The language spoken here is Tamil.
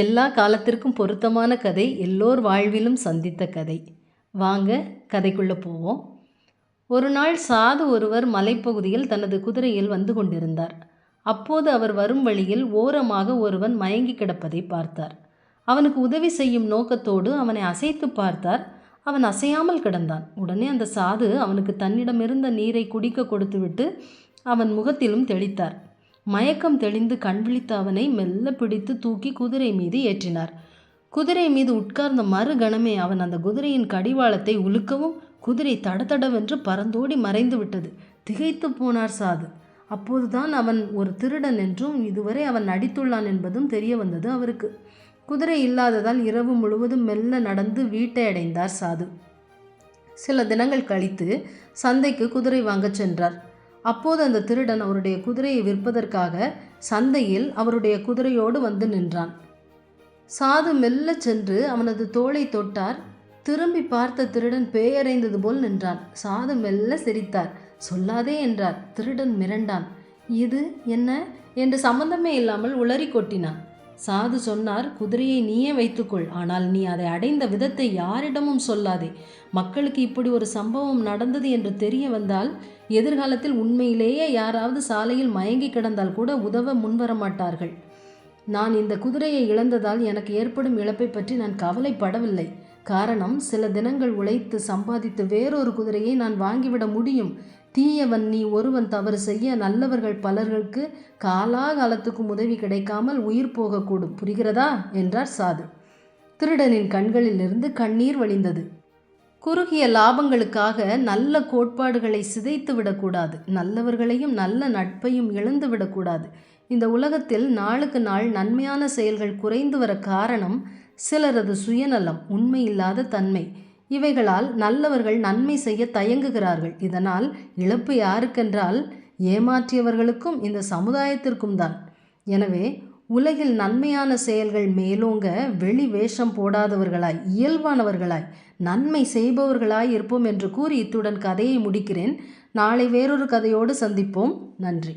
எல்லா காலத்திற்கும் பொருத்தமான கதை எல்லோர் வாழ்விலும் சந்தித்த கதை. வாங்க கதைக்குள்ளே போவோம். ஒரு நாள் சாது ஒருவர் மலைப்பகுதியில் தனது குதிரையில் வந்து கொண்டிருந்தார். அப்போது அவர் வரும் வழியில் ஓரமாக ஒருவன் மயங்கி கிடப்பதை பார்த்தார். அவனுக்கு உதவி செய்யும் நோக்கத்தோடு அவனை அசைத்து பார்த்தார். அவன் அசையாமல் கிடந்தான். உடனே அந்த சாது அவனுக்கு தன்னிடமிருந்த நீரை குடிக்க கொடுத்துவிட்டு அவன் முகத்திலும் தெளித்தார். மயக்கம் தெளிந்து கண் விழித்த அவனை மெல்ல பிடித்து தூக்கி குதிரை மீது ஏற்றினார். குதிரை மீது உட்கார்ந்த மறு கணமே அவன் அந்த குதிரையின் கடிவாளத்தை உலுக்கவும் குதிரை தடதடவென்று பறந்தோடி மறைந்து விட்டது. திகைத்து போனார் சாது. அப்போதுதான் அவன் ஒரு திருடன் என்றும் இதுவரை அவன் நடித்துள்ளான் என்பதும் தெரிய வந்தது அவருக்கு. குதிரை இல்லாததால் இரவு முழுவதும் மெல்ல நடந்து வீட்டை அடைந்தார் சாது. சில தினங்கள் கழித்து சந்தைக்கு குதிரை வாங்கச் சென்றார். அப்போது அந்த திருடன் அவருடைய குதிரையை விற்பதற்காக சந்தையில் அவருடைய குதிரையோடு வந்து நின்றான். சாது மெல்லச் சென்று அவனது தோளை தொட்டார். திரும்பி பார்த்த திருடன் பேயறைந்தது போல் நின்றான். சாது மெல்ல சிரித்தார். சொல்லாதே என்றார். திருடன் மிரண்டான். இது என்ன? என்று சம்பந்தமே இல்லாமல் உளறி கொட்டினான். சாது சொன்னார் குதிரையை நீயே வைத்துக்கொள். ஆனால் நீ அதை அடைந்த விதத்தை யாரிடமும் சொல்லாதே. மக்களுக்கு இப்படி ஒரு சம்பவம் நடந்தது என்று தெரிய வந்தால் எதிர்காலத்தில் உண்மையிலேயே யாராவது சாலையில் மயங்கி கிடந்தால் கூட உதவ முன்வர மாட்டார்கள் நான் இந்த குதிரையை இழந்ததால் எனக்கு ஏற்படும் இழப்பை பற்றி நான் கவலைப்படவில்லை. காரணம் சில தினங்கள் உழைத்து சம்பாதித்து வேறொரு குதிரையை நான் வாங்கிவிட முடியும். தீயவன் நீ ஒருவன் தவறு செய்ய நல்லவர்கள் பலர்களுக்கு காலாகாலத்துக்கும் உதவி கிடைக்காமல் உயிர் போகக்கூடும். புரிகிறதா? என்றார் சாது. திருடனின் கண்களிலிருந்து கண்ணீர் வழிந்தது. குறுகிய லாபங்களுக்காக நல்ல கோட்பாடுகளை சிதைத்து விடக்கூடாது. நல்லவர்களையும் நல்ல நட்பையும் இழந்து விடக்கூடாது. இந்த உலகத்தில் நாளுக்கு நாள் நன்மையான செயல்கள் குறைந்து வர காரணம் சிலரது சுயநலம் உண்மையில்லாத தன்மை. இவைகளால் நல்லவர்கள் நன்மை செய்ய தயங்குகிறார்கள். இதனால் இழப்பு யாருக்கென்றால் ஏமாற்றியவர்களுக்கும் இந்த சமுதாயத்திற்கும் தான். எனவே உலகில் நன்மையான செயல்கள் மேலோங்க வெளி வேஷம் போடாதவர்களாய் இயல்பானவர்களாய் நன்மை செய்பவர்களாய் இருப்போம் என்று கூறி இத்துடன் கதையை முடிக்கிறேன். நாளை வேறொரு கதையோடு சந்திப்போம். நன்றி.